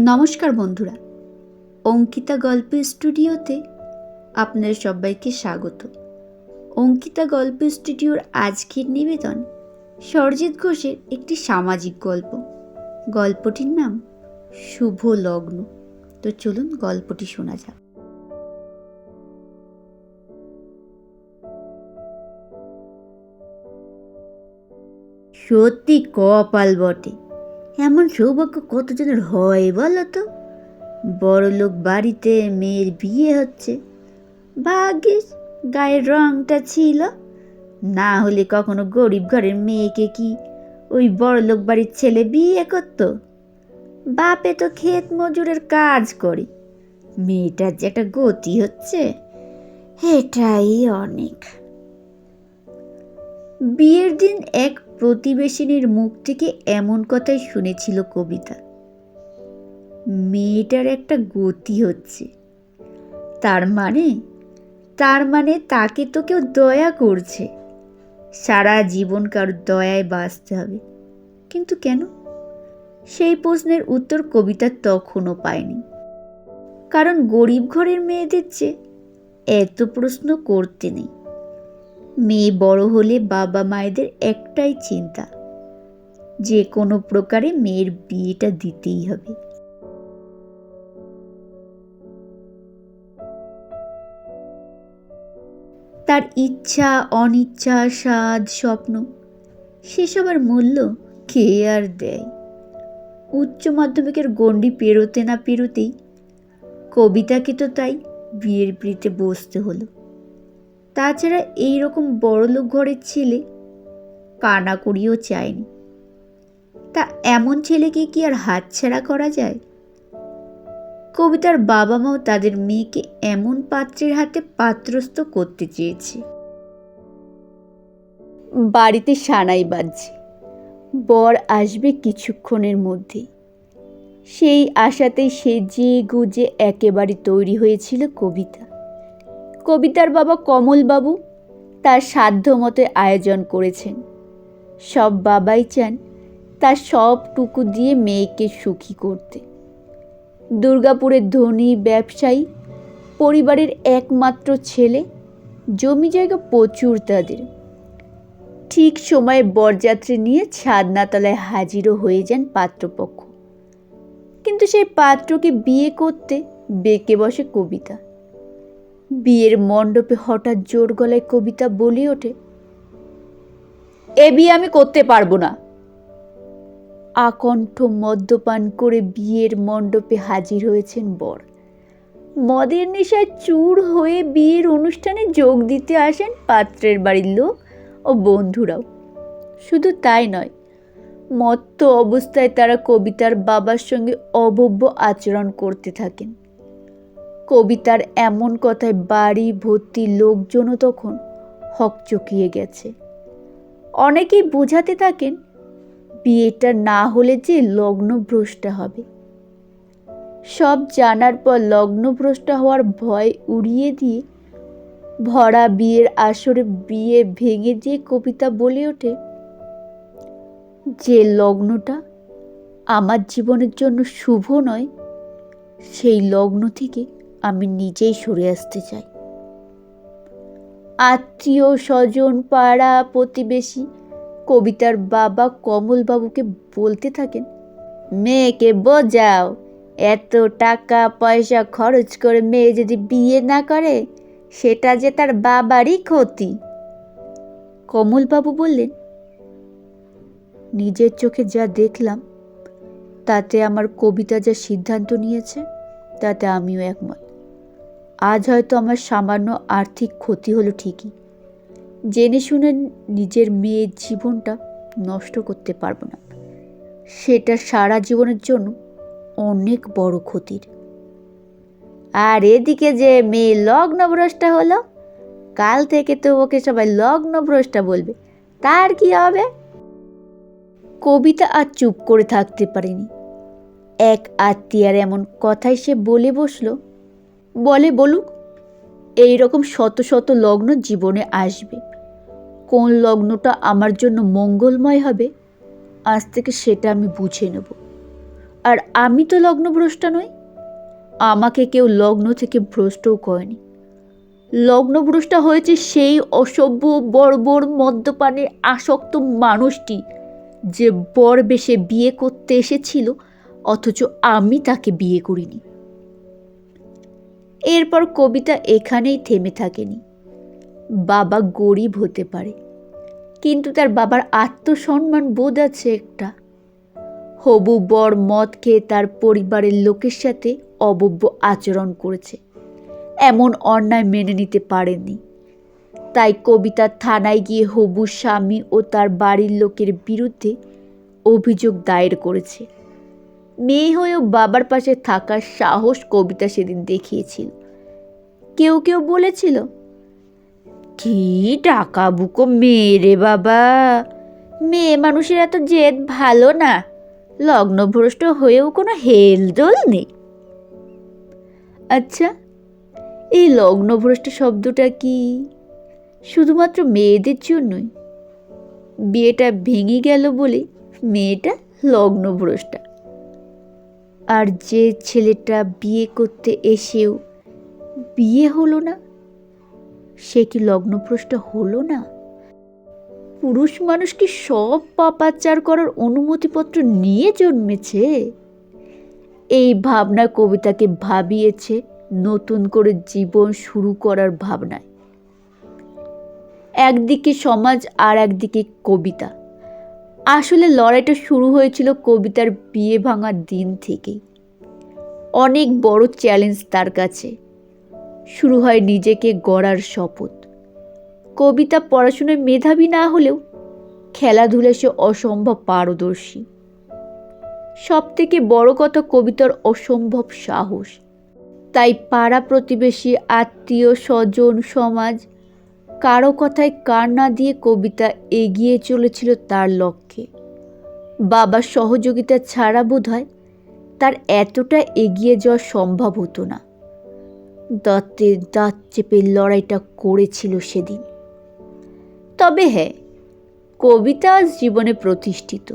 নমস্কার বন্ধুরা। অঙ্কিতা গল্প স্টুডিওতে আপনার সবাইকে স্বাগত। অঙ্কিতা গল্প স্টুডিওর আজকের নিবেদন সরজিৎ ঘোষের একটি সামাজিক গল্প। গল্পটির নাম শুভ লগ্ন। তো চলুন গল্পটি শোনা যাক। সত্যি কপাল বটে। এমন সৌভাগ্য কতজনের হয় বলো তো? বড়লোক বাড়িতে মেয়ের বিয়ে হচ্ছে। ভাগ্যিস, গায়ের রংটা ছিল। না হলে কখনো গরিব ঘরের মেয়েকে কি ওই বড়লোক বাড়ির ছেলে বিয়ে করতো? বাপে তো ক্ষেত মজুরের কাজ করে। মেয়েটার যে একটা গতি হচ্ছে, এটাই অনেক। বিয়ের দিন এক প্রতিবেশিনীর মুখ থেকে এমন কথাই শুনেছিল কবিতা। মেয়েটার একটা গতি হচ্ছে। তার মানে তার মানে তাকে তো কেউ দয়া করছে। সারা জীবন কার দয়ায় বাঁচতে হবে। কিন্তু কেন? সেই প্রশ্নের উত্তর কবিতা তখনও পায়নি। কারণ গরিব ঘরের মেয়েদের চেয়ে এত প্রশ্ন করতে নেই। মেয়ে বড় হলে বাবা মায়েদের একটাই চিন্তা, যে কোনো প্রকারে মেয়ের বিয়েটা দিতেই হবে। তার ইচ্ছা, অনিচ্ছা, স্বাদ, স্বপ্ন, সেসব আর মূল্য কে আর দেয়? উচ্চ মাধ্যমিকের গণ্ডি পেরোতে না পেরোতেই কবিতাকে তো তাই বিয়ের পিড়িতে বসতে হলো। তাছাড়া এই রকম বড়লোক ঘরের ছেলে কানা করিও চায়নি। তা এমন ছেলেকে কি আর হাতছাড়া করা যায়? কবিতার বাবা মাও তাদের মেয়েকে এমন পাত্রের হাতে পাত্রস্থ করতে চেয়েছে। বাড়িতে সানাই বাজছে। বর আসবে কিছুক্ষণের মধ্যে সেই আশাতে সে যে গুজে একেবারে তৈরি হয়েছিল কবিতা। কবিতার বাবা কমলবাবু তার সাধ্য মতো আয়োজন করেছেন। সব বাবাই চান তার সবটুকু দিয়ে মেয়েকে সুখী করতে। দুর্গাপুরের ধনী ব্যবসায়ী, পরিবারের একমাত্র ছেলে, জমি জায়গা প্রচুর তাদের। ঠিক সময়ে বরযাত্রী নিয়ে ছাদনাতলায় হাজিরও হয়ে যান পাত্রপক্ষ। কিন্তু সেই পাত্রকে বিয়ে করতে বেঁকে বসে কবিতা। বিয়ের মণ্ডপে হঠাৎ জোর গলায় কবিতা বলে ওঠে। এ বিয়ে আমি করতে পারব না। আকণ্ঠ মদ্যপান করে বিয়ের মণ্ডপে হাজির হয়েছেন বর। মদের নেশায় চুর হয়ে বিয়ের অনুষ্ঠানে যোগ দিতে আসেন পাত্রের বাড়ির লোক ও বন্ধুরাও। শুধু তাই নয়, মত্ত অবস্থায় তারা কবিতার বাবার সঙ্গে অভব্য আচরণ করতে থাকেন। কবিতার এমন কথায় বাড়ি, ভর্তি লোকজনও তখন হকচকিয়ে গেছে। অনেকেই বোঝাতে থাকেন, বিয়েটা না হলে যে লগ্নভ্রষ্টা হবে। সব জানার পর লগ্নভ্রষ্টা হওয়ার ভয় উড়িয়ে দিয়ে ভরা বিয়ের আসরে বিয়ে ভেঙে দিয়ে কবিতা বলে ওঠে, যে লগ্নটা আমার জীবনের জন্য শুভ নয়, সেই লগ্ন থেকে আমি নিজেই সরে আসতে চাই। আত্মীয় স্বজন, পাড়া প্রতিবেশী, কবিতার বাবা কমলবাবুকে বলতে থাকেন, মেয়েকে বোঝাও, এত টাকা পয়সা খরচ করে মেয়ে যদি বিয়ে না করে, সেটা যে তার বাবারই ক্ষতি। কমলবাবু বললেন, নিজের চোখে যা দেখলাম, তাতে আমার কবিতা যা সিদ্ধান্ত নিয়েছে, তাতে আমিও একমত। আজ হয়তো আমার সামান্য আর্থিক ক্ষতি হলো ঠিকই। জেনে শুনে নিজের মেয়ের জীবনটা নষ্ট করতে পারব না। সেটা সারা জীবনের জন্য অনেক বড় ক্ষতির। আর এদিকে যে মেয়ে লগ্নভ্রষ্টা হলো, কাল থেকে তো ওকে সবাই লগ্নভ্রষ্টা বলবে। তার কি হবে? কবিতা আর চুপ করে থাকতে পারেনি। এক আত্মীয়ার এমন কথাই সে বলে বসল বলে বলুক, এই রকম শত শত লগ্ন জীবনে আসবে। কোন লগ্নটা আমার জন্য মঙ্গলময় হবে, আজ থেকে সেটা আমি বুঝে নেব। আর আমি তো লগ্নভ্রষ্টা নই। আমাকে কেউ লগ্ন থেকে ভ্রষ্টও করেনি। লগ্নভ্রষ্টা হয়েছে সেই অসভ্য, বর্বর মদ্যপানে আসক্ত মানুষটি যে বর বেশে বিয়ে করতে এসেছিল, অথচ আমি তাকে বিয়ে করিনি। এরপর কবিতা এখানেই থেমে থাকেনি। বাবা গরিব হতে পারে, কিন্তু তার বাবার আত্মসম্মান বোধ আছে একটা। হবু বর মদ খেয়ে তার পরিবারের লোকের সাথে অবব্য আচরণ করেছে। এমন অন্যায় মেনে নিতে পারেননি। তাই কবিতা থানায় গিয়ে হবু স্বামী ও তার বাড়ির লোকের বিরুদ্ধে অভিযোগ দায়ের করেছে। মেয়ে হয়েও বাবার পাশে থাকার সাহস কবিতা সেদিন দেখিয়েছিল। কেউ কেউ বলেছিল, কি টাকা বুকো মেয়ে রে বাবা। মেয়ে মানুষের এত জেদ ভালো না। লগ্নভ্রষ্ট হয়েও কোনো হেলদোল নেই। আচ্ছা এই লগ্নভ্রষ্ট শব্দটা কি? শুধুমাত্র মেয়েদের জন্যই? বিয়েটা ভেঙে গেল বলে মেয়েটা লগ্নভ্রষ্টা। আর যে ছেলেটা বিয়ে করতে এসেও বিয়ে হলো না? সে কি লগ্নভ্রষ্ট হলো না? পুরুষ মানুষ কি সব পাপাচার করার অনুমতিপত্র নিয়ে জন্মেছে? এই ভাবনা কবিতাকে ভাবিয়েছে নতুন করে জীবন শুরু করার ভাবনায়। একদিকে সমাজ আর একদিকে কবিতা। আসলে লড়াইটা শুরু হয়েছিল কবিতার বিয়ে ভাঙার দিন থেকেই। অনেক বড় চ্যালেঞ্জ তার কাছে। শুরু হয় নিজেকে গড়ার শপথ। কবিতা পড়াশোনায় মেধাবী না হলেও খেলাধুলায় সে অসম্ভব পারদর্শী। সব থেকে বড় কথা কবিতার অসম্ভব সাহস। তাই পাড়া প্রতিবেশী, আত্মীয়, স্বজন, সমাজ, কারও কথায় কার না দিয়ে কবিতা এগিয়ে চলেছিল তার লক্ষ্যে। বাবার সহযোগিতা ছাড়া বোধ হয় তার এতটা এগিয়ে যাওয়া সম্ভব হতো না। দাঁতে দাঁত চেপে লড়াইটা করেছিল সেদিন। তবে হ্যাঁ কবিতা জীবনে প্রতিষ্ঠিত।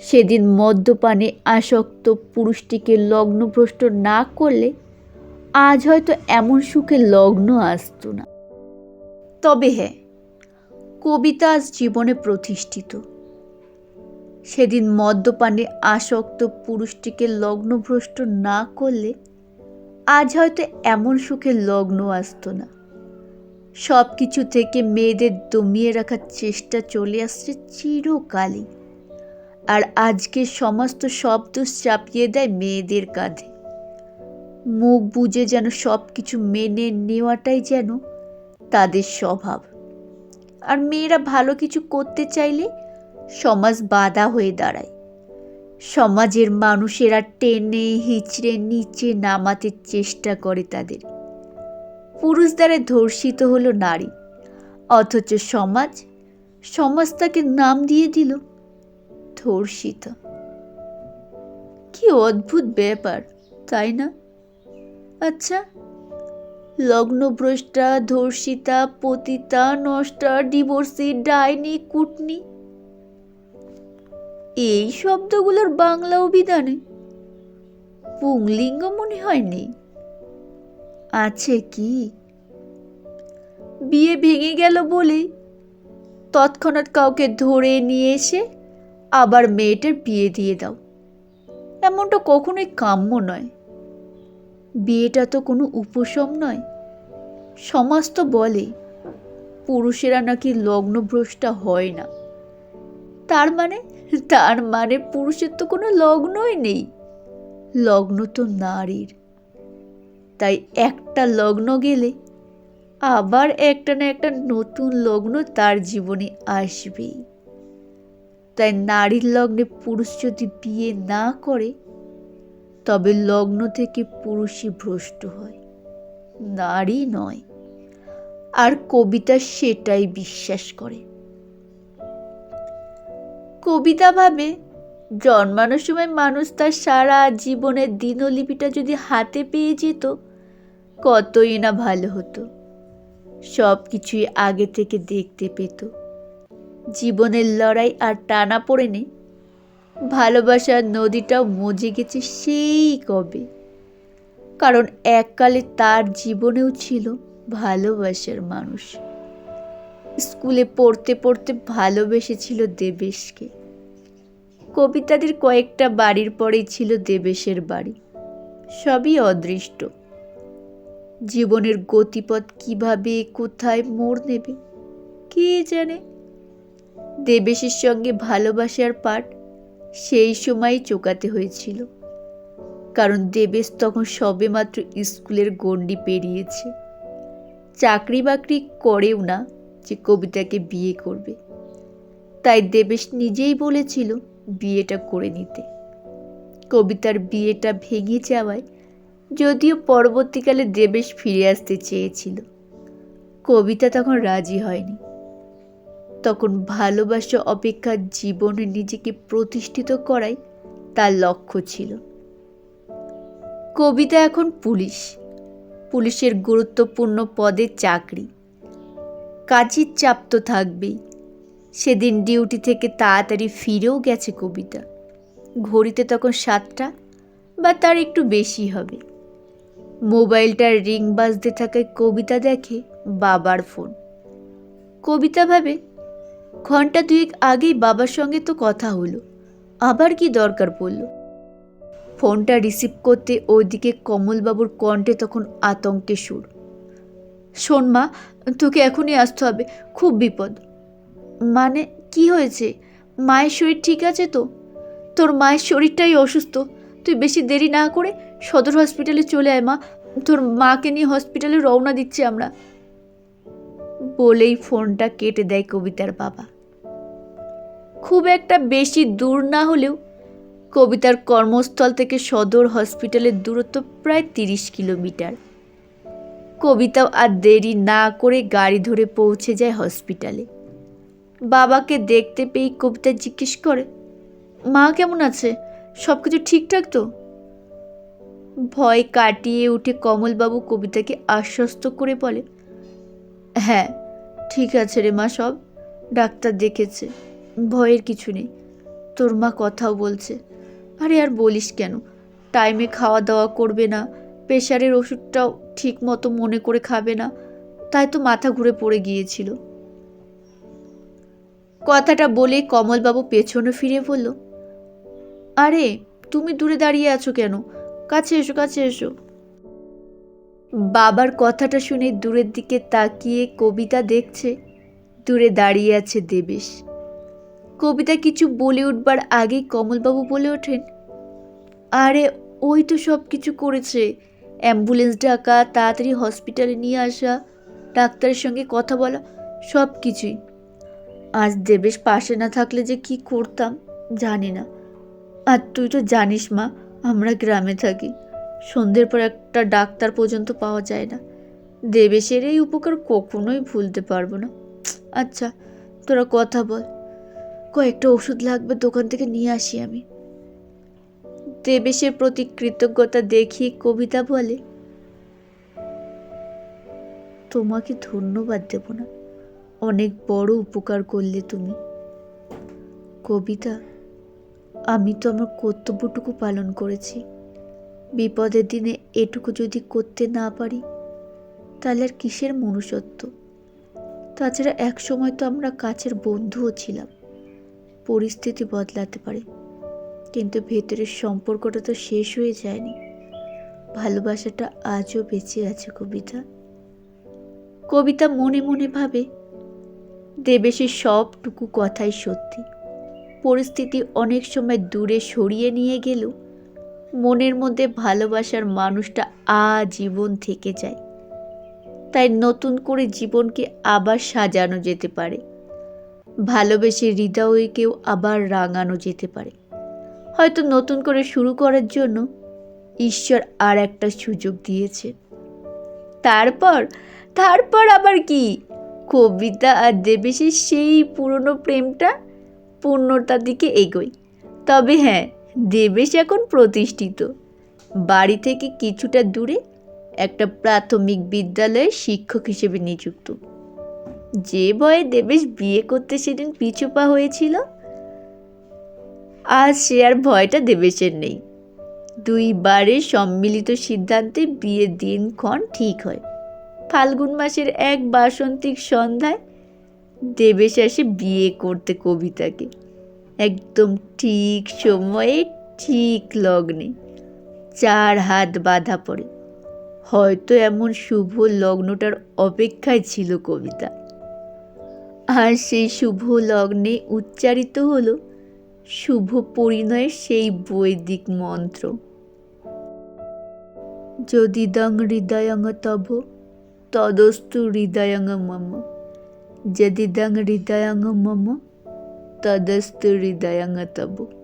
সেদিন মদ্যপানে আসক্ত পুরুষটিকে লগ্নভ্রষ্ট না করলে আজ হয়তো এমন সুখে লগ্ন আসতো না। তবে হ্যাঁ কবিতা আজ জীবনে প্রতিষ্ঠিত। সেদিন মদ্যপানে আসক্ত পুরুষটিকে লগ্নভ্রষ্ট না করলে আজ হয়তো এমন সুখে লগ্ন আসতো না। সব কিছু থেকে মেয়েদের দমিয়ে রাখার চেষ্টা চলে আসছে চিরকালই। আর আজকে সমস্ত শব্দ চাপিয়ে দেয় মেয়েদের কাঁধে। মুখ বুঝে যেন সব কিছু মেনে নেওয়াটাই যেন তাদের স্বভাব। আর মেয়েরা ভালো কিছু করতে চাইলে সমাজ বাধা হয়ে দাঁড়ায়। সমাজের মানুষেরা টেনে হিচড়ে নিচে নামাতে চেষ্টা করে তাদের। পুরুষ দ্বারা ধর্ষিত হলো নারী, অথচ সমাজ সমাজ তাকে নাম দিয়ে দিল ধর্ষিত। কি অদ্ভুত ব্যাপার, তাই না? আচ্ছা লগ্নভ্রষ্টা, ধর্ষিতা, পতিতা, নষ্টা, ডিভোর্সি, ডাইনি, কুটনি এই শব্দগুলোর বাংলা অভিধানে পুংলিঙ্গ মনে হয়নি। আছে কি? বিয়ে ভেঙে গেল বলে তৎক্ষণাৎ কাউকে ধরে নিয়ে এসে আবার মেয়েটার বিয়ে দিয়ে দাও। এমনটা কখনোই কাম্য নয়। বিয়েটা তো কোনো উপশম নয়। সমাজ তো বলে, পুরুষেরা নাকি লগ্নভ্রষ্টা হয় না। তার মানে তার মানে পুরুষের তো কোনো লগ্নই নেই। লগ্ন তো নারীর। তাই একটা লগ্ন গেলে আবার একটা না একটা নতুন লগ্ন তার জীবনে আসবেই। তাই নারীর লগ্নে পুরুষ যদি বিয়ে না করে, তবে লগ্ন থেকে পুরুষই ভ্রষ্ট হয়। নারী নয়। আর কবিতা সেটাই বিশ্বাস করে। কবিতা ভাবে, জন্মানোর সময় মানুষ তার সারা জীবনের দিনলিপিটা যদি হাতে পেয়ে যেত, কতই না ভালো হতো। সব কিছুই আগে থেকে দেখতে পেত। জীবনের লড়াই আর টানা পড়ে নে, ভালোবাসার নদীটাও মজে গেছে সেই কবে। কারণ এককালে তার জীবনেও ছিল ভালোবাসার মানুষ। স্কুলে পড়তে পড়তে ভালোবেসেছিল দেবেশকে। কবিতাদের কয়েকটা বাড়ির পরেই ছিল দেবেশের বাড়ি। সবই অদৃষ্ট। জীবনের গতিপথ কীভাবে, কোথায় মোড় নেবে, কে জানে? দেবেশের সঙ্গে ভালোবাসার পাঠ সেই সময়ই চোকাতে হয়েছিল। কারণ দেবেশ তখন সবেমাত্র স্কুলের গণ্ডি পেরিয়েছে। চাকরি বাকরি করেও না যে কবিতাকে বিয়ে করবে। তাই দেবেশ নিজেই বলেছিল বিয়েটা করে নিতে। কবিতার বিয়েটা ভেঙে যাওয়ায় যদিও পরবর্তীকালে দেবেশ ফিরে আসতে চেয়েছিল। কবিতা তখন রাজি হয়নি। তখন ভালোবাসা অপেক্ষা জীবনে নিজেকে প্রতিষ্ঠিত করাই তার লক্ষ্য ছিল। কবিতা এখন পুলিশ। পুলিশের গুরুত্বপূর্ণ পদে চাকরি। কাজের চাপ তো থাকবেই। সেদিন ডিউটি থেকে তাড়াতাড়ি ফিরেও গেছে কবিতা। ঘড়িতে তখন সাতটা বা তার একটু বেশি হবে। মোবাইলটার রিং বাজতে থাকায় কবিতা দেখে বাবার ফোন। কবিতা ভাবে, ঘণ্টা দুয়েক আগেই বাবার সঙ্গে তো কথা হলো। আবার কি দরকার পড়ল? ফোনটা রিসিভ করতে ওইদিকে কমলবাবুর কণ্ঠে তখন আতঙ্কে সুর। শোন মা তোকে এখনই আসতে হবে, খুব বিপদ। মানে কি হয়েছে? মায়ের শরীর ঠিক আছে তো? তোর মায়ের শরীরটাই অসুস্থ। তুই বেশি দেরি না করে সদর হসপিটালে চলে আয় মা। তোর মাকে নিয়ে হসপিটালে রওনা দিচ্ছি আমরা। বলেই ফোনটা কেটে দেয় কবিতার বাবা। খুব একটা বেশি দূর না হলেও কবিতার কর্মস্থল থেকে সদর হসপিটালের দূরত্ব প্রায় তিরিশ কিলোমিটার। কবিতাও আর দেরি না করে গাড়ি ধরে পৌঁছে যায় হসপিটালে। বাবাকে দেখতে পেয়ে কবিতা জিজ্ঞেস করে, মা কেমন আছে? সব কিছু ঠিকঠাক তো? ভয় কাটিয়ে উঠে কমলবাবু কবিতাকে আশ্বস্ত করে বলে হ্যাঁ ঠিক আছে রে মা সব। ডাক্তার দেখেছে। ভয়ের কিছু নেই। তোর মা কথাও বলছে। আরে আর বলিস কেন? টাইমে খাওয়া দাওয়া করবে না। প্রেশারের ওষুধটাও ঠিক মতো মনে করে খাবে না, তাই তো মাথা ঘুরে পড়ে গিয়েছিল। কথাটা বলে কমলবাবু পেছনে ফিরে বলল, আরে, তুমি দূরে দাঁড়িয়ে আছো কেন? কাছে এসো কাছে এসো। বাবার কথাটা শুনে দূরের দিকে তাকিয়ে কবিতা দেখছে, দূরে দাঁড়িয়ে আছে দেবেশ। কবিতা কিছু বলে উঠবার আগেই কমলবাবু বলে ওঠেন, আরে, ওই তো সব কিছু করেছে অ্যাম্বুলেন্স ডাকা, তাড়াতাড়ি হসপিটালে নিয়ে আসা, ডাক্তারের সঙ্গে কথা বলা, সব কিছুই। আজ দেবেশ পাশে না থাকলে যে কি করতাম, জানি না। আর তুই তো জানিস মা, আমরা গ্রামে থাকি। সন্ধ্যের পর একটা ডাক্তার পর্যন্ত পাওয়া যায় না। দেবেশের এই উপকার কখনোই ভুলতে পারব না। আচ্ছা তোরা কথা বল। কয়েকটা ওষুধ লাগবে দোকান থেকে নিয়ে আসি আমি। দেবেশের প্রতি কৃতজ্ঞতা দেখিয়ে কবিতা বলে। তোমাকে ধন্যবাদ দেব না। অনেক বড় উপকার করলে তুমি। কবিতা, আমি তো আমার কর্তব্যটুকু পালন করেছি। বিপদের দিনে এটুকু যদি করতে না পারি, তাহলে আর কিসের মনুষ্যত্ব? তাছাড়া এক সময় তো আমরা কাছের বন্ধুও ছিলাম। পরিস্থিতি বদলাতে পারে। কিন্তু ভেতরের সম্পর্কটা তো শেষ হয়ে যায়নি। ভালোবাসাটা আজও বেঁচে আছে কবিতা। কবিতা মনে মনে ভাবে দেবেশের সবটুকু কথাই সত্যি। পরিস্থিতি অনেক সময় দূরে সরিয়ে নিয়ে গেলেও মনের মধ্যে ভালোবাসার মানুষটা আজীবন থেকে যায়। তাই নতুন করে জীবনকে আবার সাজানো যেতে পারে। ভালোবেসে হৃদয়কেও আবার রাঙানো যেতে পারে। হয়তো নতুন করে শুরু করার জন্য ঈশ্বর আর একটা সুযোগ দিয়েছে। তারপর তারপর আবার কি? কবিতা আর দেবেশের সেই পুরনো প্রেমটা পূর্ণতার দিকে এগোয়। তবে হ্যাঁ দেবেশ এখন প্রতিষ্ঠিত। বাড়ি থেকে কিছুটা দূরে একটা প্রাথমিক বিদ্যালয়ে শিক্ষক হিসেবে নিযুক্ত। যে বয়ে দেবেশ বিয়ে করতে সেদিন পিছুপা হয়েছিল আজ সে আর ভয়টা দেবেশের নেই। দুইবারের সম্মিলিত সিদ্ধান্তে বিয়ের দিনক্ষণ ঠিক হয়। ফাল্গুন মাসের এক বাসন্তিক সন্ধ্যায় দেবেশ আসে বিয়ে করতে কবিতাকে। একদম ঠিক সময়ে ঠিক লগ্নে চার হাত বাঁধা পড়ে। হয়তো এমন শুভ লগ্নটার অপেক্ষায় ছিল কবিতা। আর সেই শুভ লগ্নে উচ্চারিত হলো শুভ পরিণয়ের সেই বৈদিক মন্ত্র। যদি যদিদং হৃদয়ং তব, তদস্তু হৃদয়ং মম। যদি যদিদং হৃদয়ং মম, তদস্তু হৃদয়ং তব।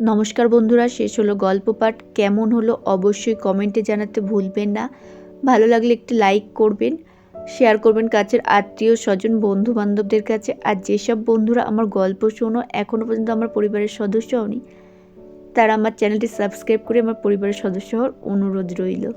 নমস্কার বন্ধুরা, শেষ হলো গল্প পাঠ। কেমন হলো অবশ্যই কমেন্টে জানাতে ভুলবেন না। ভালো লাগলে একটি লাইক করবেন, শেয়ার করবেন কাছের আত্মীয় স্বজন বন্ধু বান্ধবদের কাছে। আর যেসব বন্ধুরা আমার গল্প শোনো এখনও পর্যন্ত আমার পরিবারের সদস্য হওনি তারা আমার চ্যানেলটি সাবস্ক্রাইব করে আমার পরিবারের সদস্য হওয়ার অনুরোধ রইল।